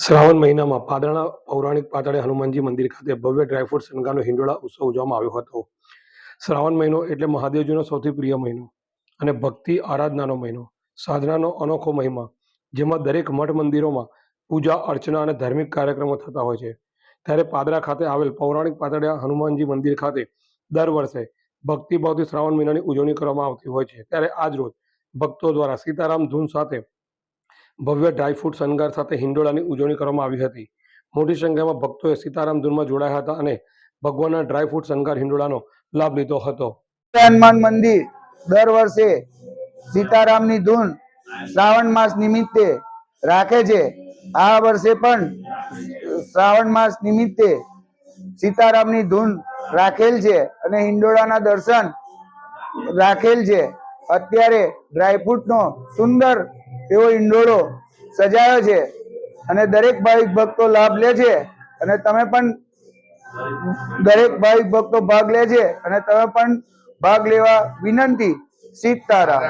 શ્રાવણ મહિનામાં પાદરાના પૌરાણિક પાતાળે હનુમાનજી મંદિર ખાતે ભવ્ય ડ્રાયફ્રૂટ શણગારનો હિંડોળા ઉત્સવ ઉજવવામાં આવ્યો હતો. શ્રાવણ મહિનો એટલે મહાદેવજીનો સૌથી પ્રિય મહિનો અને ભક્તિ આરાધનાનો મહિનો. સાધનાનો અનોખો મહિમા, જેમાં દરેક મઠ મંદિરોમાં પૂજા, અર્ચના અને ધાર્મિક કાર્યક્રમો થતા હોય છે. ત્યારે પાદરા ખાતે આવેલ પૌરાણિક પાતાળિયા હનુમાનજી મંદિર ખાતે દર વર્ષે ભક્તિભાવથી શ્રાવણ મહિનાની ઉજવણી કરવામાં આવતી હોય છે. ત્યારે આજ રોજ ભક્તો દ્વારા સીતારામ ધૂન સાથે ભવ્ય ડ્રાયફ્રૂટ શણગાર સાથે હિંડોળાની ઉજવણી કરવામાં આવી હતી. મોટી સંખ્યામાં ભક્તોએ સીતારામ ધૂનમાં જોડાયા હતા અને ભગવાનના ડ્રાયફ્રૂટ શણગાર હિંડોળાનો લાભ લીધો હતો. હનુમાન મંદિર દર વર્ષે સીતારામની ધૂન શ્રાવણ માસ નિમિત્તે રાખે છે. આ વર્ષે પણ શ્રાવણ માસ નિમિત્તે સીતારામની ધૂન રાખેલ છે અને હિંડોળાના દર્શન રાખેલ છે. અત્યારે ડ્રાયફ્રૂટનો સુંદર એવો ઇંડોળો સજાયો છે અને દરેક ભાવિક ભક્તો લાભ લે છે અને તમે પણ દરેક ભાવિક ભક્તો ભાગ લે છે અને તમે પણ ભાગ લેવા વિનંતી. સીતારામ.